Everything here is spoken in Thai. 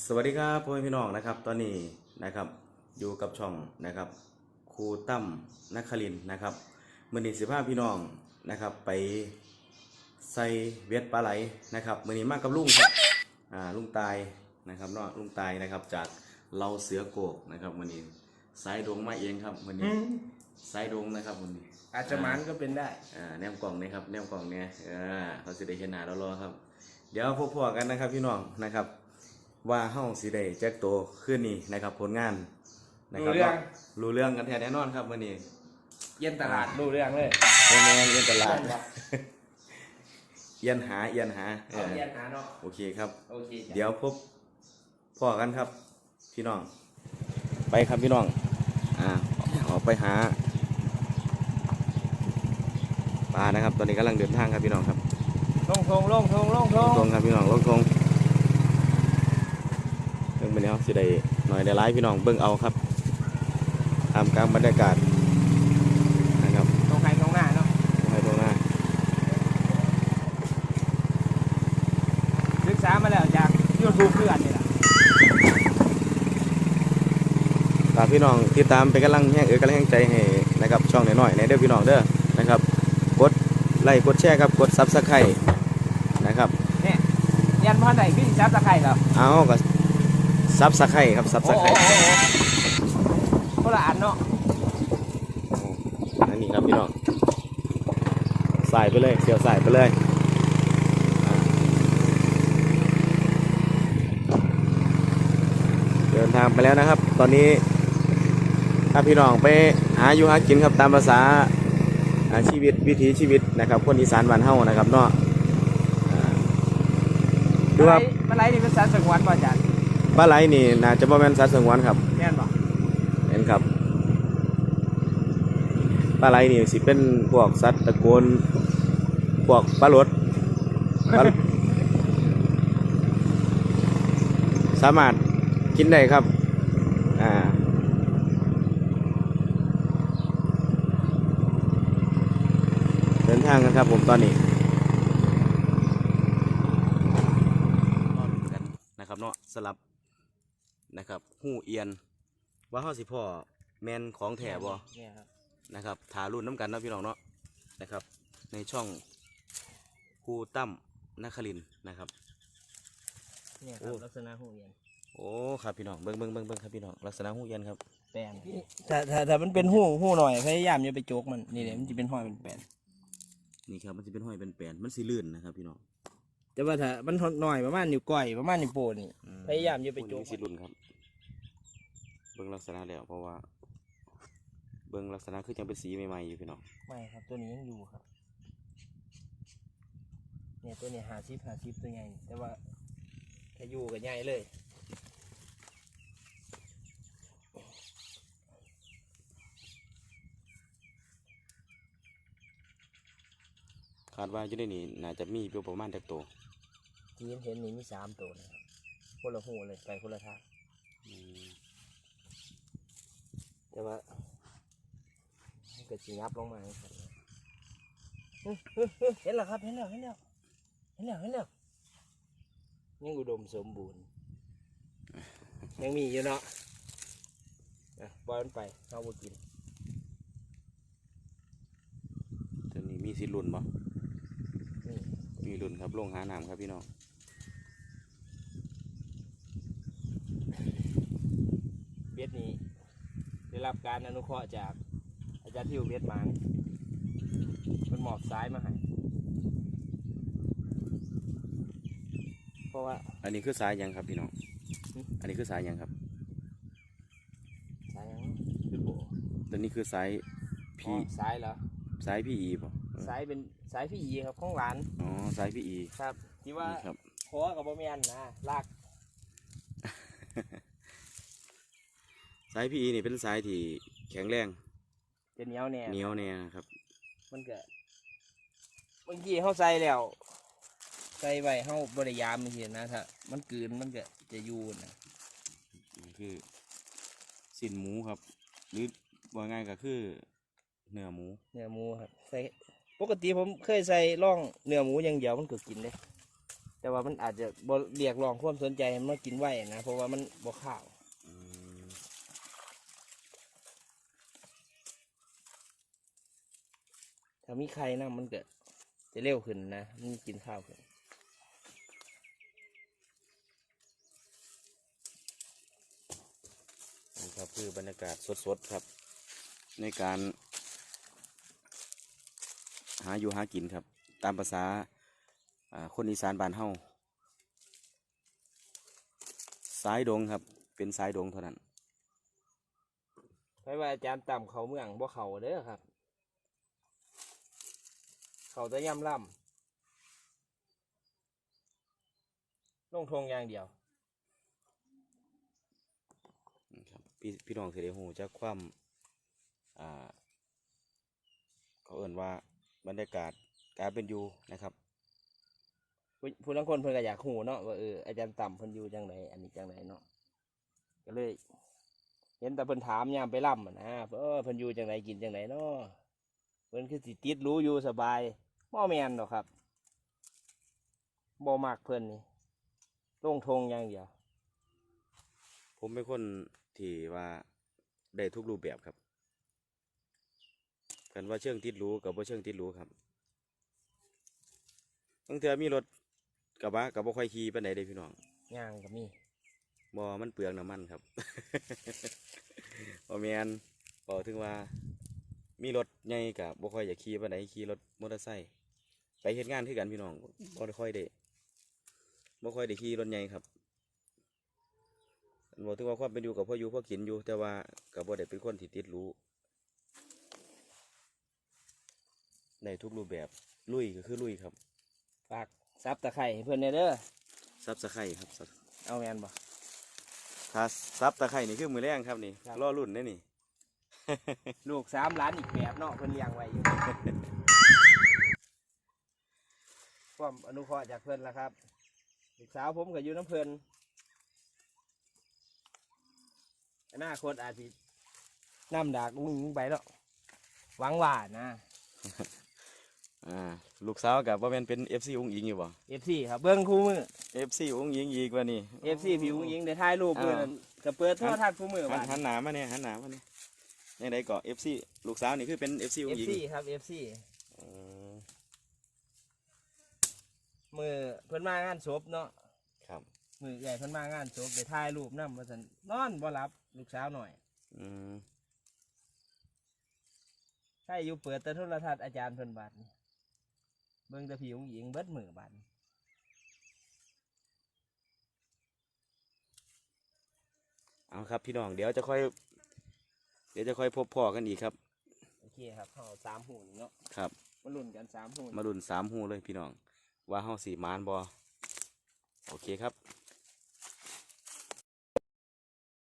สวัสดีครับพ่อแม่พี่น้องนะครับ ตอนนี้นะครับอยู่กับช่องนะครับครูตั้มนักคลินทร์นะครับมือนี้สิบห้าพี่น้องนะครับไปใส่เวทปลาไหลนะครับมือนี้มากกับลุงครับอ่าลุงตายนะครับเนาะลุงตายนะครับจากเราเสือโกกนะครับมือนี้สายดงมาเองครับมือนี้สายดงนะครับมือนี้อาจจะหมันก็เป็นได้อ่าแนมกล่องนะครับแนมกล่องเนี่ยอ่าเขาสิได้เห็นหน้าเรารอครับ เดี๋ยวพบพอกันนะครับพี่น้องนะครับ ว่าเฮาสิได้แจ็คโตขึ้นนี่นะครับผลงานนะครัรู้เรื่อง รู้เรื่องกันแท้แน่นอนครับมื้อนี้เย็นตลาดดูเรื่องเลยแม่แม่เรียนตลาดใช่ครับเอียนหาเอียนหาเอเอาอเย็นหาเนาะโอเคครับ โอเคจ้ะ เดี๋ยวพบพ่อกันครับ พี่น้อง ไปครับพี่น้อง อ่าออกไปหาปลานะครับ ตอนนี้กำลังเดินทางครับพี่น้องครับ ลงทงลงทงลงทง ตรงครับพี่น้องลงตรงเบิ่งไปแล้วสิได้หน่อยได้ร้ายพี่น้องเบิ่งเอาครับตามกลางบรรยากาศนะครับตรงไหนตรงหน้าเนาะให้ตรงหน้าศึกษามาแล้วจากยูทูบเพื่อนนี่แหละฝากพี่น้องติดตามเป็นกำลังแห่งเออกำลังแห่งใจให้นะครับช่องน้อยๆในเด้อพี่น้องเด้อนะครับกดไลค์กดแชร์ครับกดซับสไครต์นะครับเนี่ยยันพ่อไหนพี่จับตะไคร้เหรอเอาก็ ซับสไครต์ครับซับสโหไครต์คนละอันเนาะอันนี้ครับพี่น้องใส่ไปเลยเสียวใส่ไปเลยเดินทางไปแล้วนะครับ ตอนนี้ถ้าพี่น้องไปหาอยู่หากินครับตามภาษาชีวิตวิถีชีวิตนะครับ คนอีสานบ้านเฮานะครับเนาะอ่าดูครับมาไล่นี่เป็นสัตว์สงวนป่ะจัน ปลาไหลนี่น่าจะบ่แม่นสัตว์สงวนครับแม่นป่ะเห็นครับปลาไหลนี่สิเป็นพวกสัตว์ตระกูลพวกปลาหลดปลาสามารถกินได้ครับอ่าเดินทางกันครับผมตอนนี้กันนะครับเนาะสลับ นะครับหูเอียน ว่าเฮาสิพ่อแมนของแถบ่เนี่ยครับนะครับถารุ่นน้ำกันเนาะพี่น้องเนาะนะครับ ในช่องครูตั้มนครินทร์นะครับ เนี่ยคโอ้รับลักษณะหูเย็นโอ้ครับพี่น้องเบิ้งเบิ้งเบิ้งเบิ้งครับพี่น้องลักษณะหูเอียนครับ แปนถ้าถ้าถ้ามันเป็นหูหูหน่อยพยายามอย่าไปโจกมันนี่เดี๋ยวมันจะเป็นห้อยเป็นแปนนี่ครับมันจะเป็นห้อยเป็นแปลนมันสิลื่นนะครับพี่น้อง แต่ว่าถ้ามันหน่อยประมาณนิ้วก้อยประมาณนิ้วโป้นี่อืมพยายามอย่าไปโจกพวนี้สิลื่นครับ เบิ้งลักษณะแล้วเพราะว่า เบิ้งลักษณะคือจังเป็นสีใหม่ๆอยู่พี่น้องไม่ครับ ตัวนี้ยังอยู่ครับ เนี่ยตัวเนี้หาซิปหาซิปตัวใหญ่แต่ว่าถ้าอยู่กับใหญ่เลย คาดว่าอยู่ในนี้น่าจะมีอยู่ประมาณจักตัวที่เห็นเห็นนี่มีสามตัวนะครับคนละหูเลยไปคนละทางอืมแต่ว่ามันก็จิงับลงมาครับเฮ้ยเฮ้ยเฮ้ยเห็นแล้วครับเห็นแล้วเห็นแล้วเห็นแล้วเห็นแล้วยังอุดมสมบูรณ์ ยังมีอยู่เนาะอะปล่อยมันไปเอาไปกิน ตัวนี้มีสิลุ่นบ่นี่ มีลุ่นครับลงหาน้ำครับพี่น้องเบ็ดนี้ได้รับการอนุเคราะห์จากอาจารย์ที่อยู่เบ็ดมานี่มันหมอบซ้ายมาให้เพราะว่า อันนี้คือสายหยังครับพี่น้องอืมอันนี้คือสายหยังครับซ้ายยังคือโบตัวนี้คือสายอ๋พีอซ้ายเหรอ สายพีอีป่ะซ้ายเป็น ซ้ายพี่อีครับของหลานอ๋อสายพีอีครับที่ว่านี่ครับขอกับบะเมียนนะลากสายพีอีนี่เป็นสายที่แข็งแรงจะเหนียวแน่เหนียวแน่นะครับ มันก็บางทีเขาใส่แล้วใส่ไว้เขาบริยามมันเห็นนะถ้ามันกลืนมันก็จะอยูนะนี่คือสินหมูครับ หรือว่าง่ายก็คือเนื้อหมู เนื้อหมูครับใส่ ปกติผมเคยใส่ร่องเนื้อหมูอย่างเดียวมันก็กินเลยแต่ว่ามันอาจจะบเรียกร้องความสนใจให้มากินไหวนะเพราะว่ามันบ่ข้าวถ้ามีไข่นะมันเก็จะเร็วขึ้นนะมันกินข้าวขึ้นนี่ครับคือบรรยากาศสดๆครับ ในการ หาอยู่หากินครับ ตามภาษาอ่าคนอีสานบ้านเฮาสายดงครับ เป็นสายดงเท่านั้นไปว่าอาจารย์ต่ำเขาเมืองบ่เขาเด้อครับ เขาจะย่ำล่ำลงทงอย่างเดียวนะครับพี่พี่น้องเสได็หูจะความอ่า เขาเอ่นว่า บรรยากาศการเป็นอยู่นะครับผู้ผู้ลังคนเพิ่นก็อยากหูเนาะว่าเอออาจารย์ต่ำเพิ่นอยู่จังไดอันนี้จังไดเนาะก็เลย เห็นแต่เพิ่นถามยามไปล่ำอะนะเออเพิ่นอยู่จังไดกินจังไดเนาะเพิ่นคือสิติดรู้อยู่สบายบ่แม่นดอกครับบ่มักเพิ่นนี่ลงทงอย่างเดียว ผมเป็นคนที่ว่าได้ทุกรูปแบบครับ กันว่าเชิงติดรู้กับว่าเชิงติดรู้ครับบางเทื่อมีรถกระบะกับบ่ค่อยขี่ปานใดเด้พี่น้องย่างก็มีบ่มันเปลืองน้ำมันครับบ่แมนบอกถึงว่า มีรถใหญ่กับบ่ค่อยอยากขี่ปานใดขี่รถมอเตอร์ไซค์ไปเฮ็ดงานคือกันพี่น้องบ่ได้ค่อยได้บ่ค่อยได้ขี่รถใหญ่ครับบอกถึงว่าความเป็นอยู่กับพ่ออยู่พ่อกินอยู่ แต่ว่าก็บ่ได้เป็นคนที่ติดรู้ ได้ทุกรูปแบบลุยก็คือลุยครับฝากซับตะไคร้ให้เพิ่นแหน่เด้อซับสไครครับซับเอาแม่นบ่ถ้าซับตะไคร่นี่คือมือแรงครับนี่ครับรอรุ่นได้นี่ ลูกสามหล้านอีกแบบเนาะเพิ่นเลี้ยงไว้อยู่ความอนุเคราะห์จากเพิ่นละครับลูกสาวผมก็อยู่น้ำเพิ่นอนาคตอาจสิน้ำดากอุ้งยิงไปแล้วหวังว่านะ อ่าลูกสาวกับว่าแม่นเป็น FC อุ้งอิงอยู่บ่ FC ครับเบิ้งคู่มือ FC อุ้งอิงอีกว่านี่ FC ผิวอุ้งยิงได้ถ่ายรูปเพิ่นอ้าวก็เปิดโทรทัศน์คู่มือหันบ้านหันหนามาเนี่ยหันหนามาเนี่ยยังไงก็ FC ลูกสาวนี่คือเป็น FC อุ้งอิง FC ครับ FC อืมมือเพิ่นมางานศพเนาะครับ มือใหญ่เพิ่นมางานศพไปถ่ายรูปนำว่าซั่นนอนบ่หลับลูกสาวหน่อย อืมใช่อยู่เปิดแต่โทรทัศน์อาจารย์เพิ่นบาดนี่ เบิ่งแต่ผิวหญิงเบิดมือบาดนี่เอาครับพี่น้องเดี๋ยวจะค่อย เดี๋ยวจะค่อยพบพ่อกันอีกครับ โอเคครับเฮาสามหูนี่เนาะครับ มาลุ้นกันสามหูมารุ่นสามหูเลยพี่น้อง ว่าเฮาสีมานบอโอเคครับ